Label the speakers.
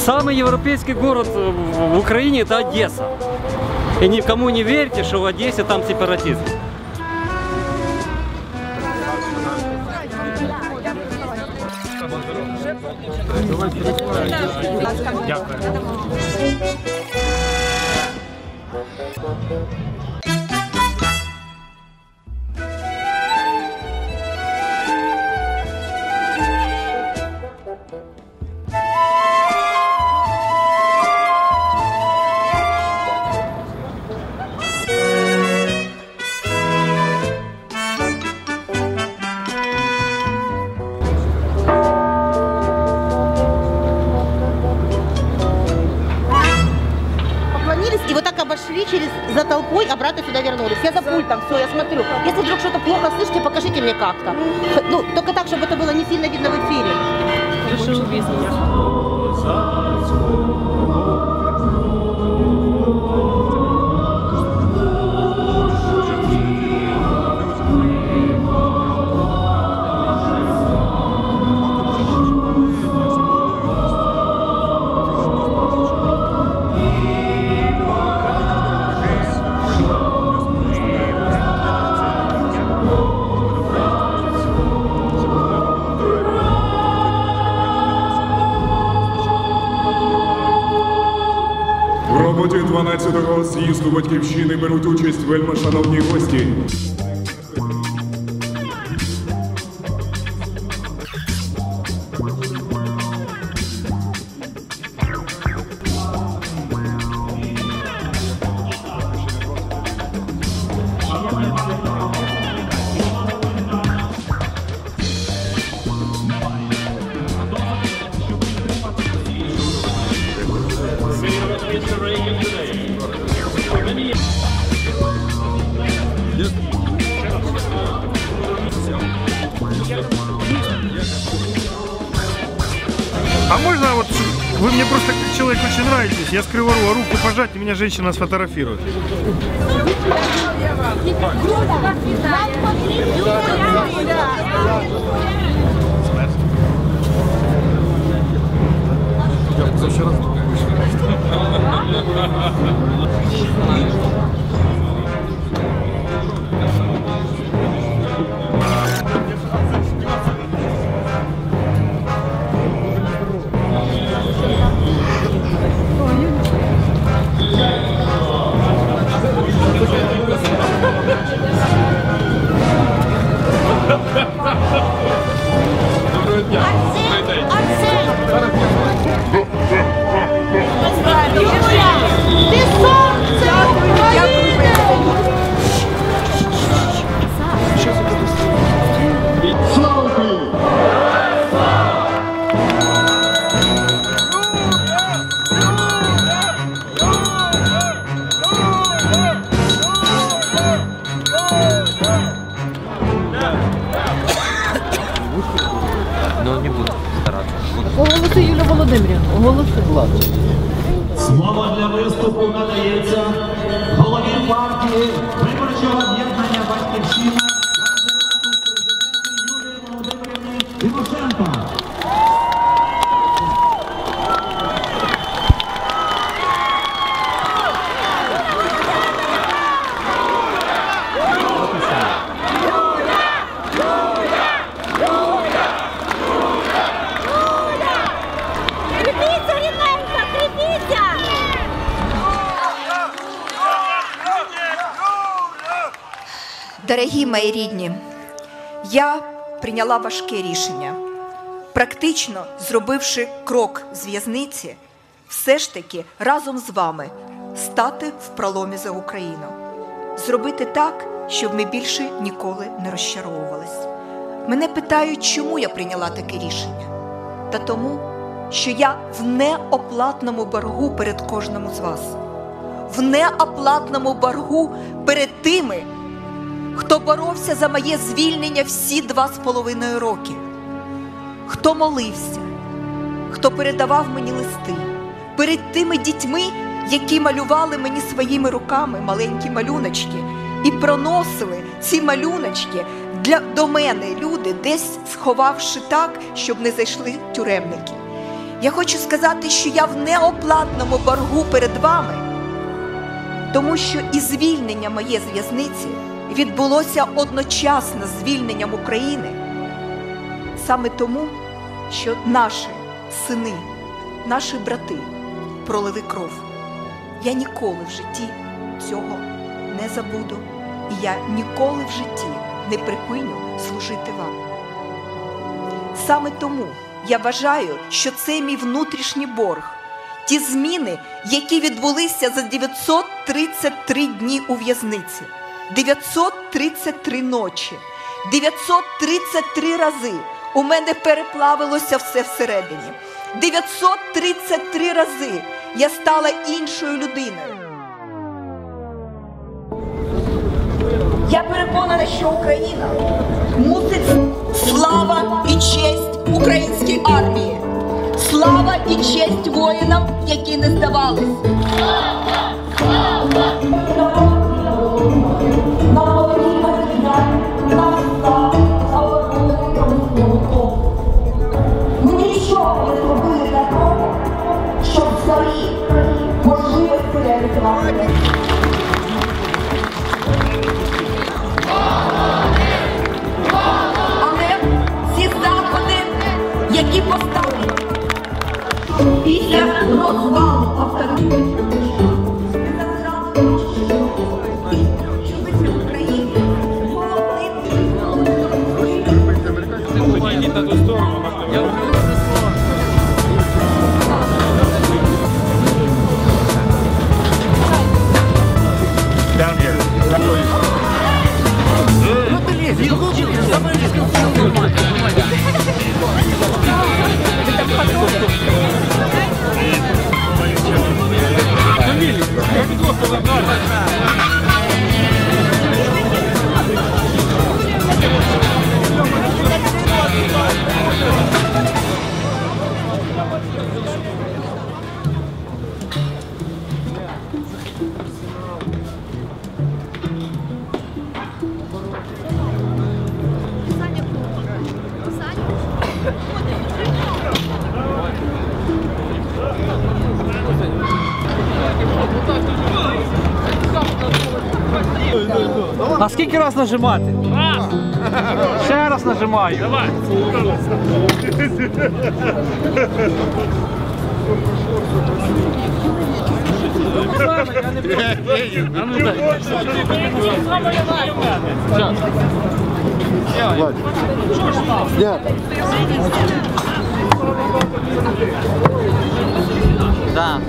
Speaker 1: Самый европейский город э, в в Украине это Одесса. И никому не верьте, что в Одессе там сепаратизм.
Speaker 2: Поклонились Через за толпой, обратно сюда вернулись. Я за пультом, все, я смотрю. Если вдруг что-то плохо слышите, покажите мне как-то. Ну, только так, чтобы это было не сильно видно в эфире.
Speaker 3: У 12-го з'їзду батьківщини беруть участь вельми шановні гості.
Speaker 4: А можно вот, вы мне просто как человек очень нравитесь, я с Криворога руку пожать, и меня женщина сфотографирует.
Speaker 2: Ти сонце України!
Speaker 5: Оголоси Юля Володимирівна. Оголоси.
Speaker 6: Слово для виступу надається голові партії виборчого об'єднання Батьківщина
Speaker 7: Дорогі мої рідні, я прийняла важке рішення, практично зробивши крок з в'язниці, все ж таки разом з вами стати в проломі за Україну, зробити так, щоб ми більше ніколи не розчаровувались. Мене питають, чому я прийняла таке рішення? Та тому, що я в неоплатному боргу перед кожним з вас, в неоплатному боргу перед тими, хто боровся за моє звільнення всі два з половиною роки, хто молився, хто передавав мені листи перед тими дітьми, які малювали мені своїми руками маленькі малюночки, і проносили ці малюночки для до мене люди, десь сховавши так, щоб не зайшли тюремники. Я хочу сказати, що я в неоплатному боргу перед вами, тому що і звільнення моє з в'язниці відбулося одночасно звільненням України, саме тому, що наші сини, наші брати пролили кров. Я ніколи в житті цього не забуду, і я ніколи в житті не припиню служити вам. Саме тому я вважаю, що це мій внутрішній борг. Ті зміни, які відбулися за 933 дні у в'язниці, 933 ночі, 933 рази у мене переплавилося все всередині. 933 рази я стала іншою людиною. Я переконана, що Україна мусить слава і честь українській армії, слава і честь воїнам, які не здавались. Але ці заходи, які поставили після розвалу авторитету,
Speaker 8: А скільки раз нажимати? Раз. Ще раз нажимаю. Давай.
Speaker 1: Да.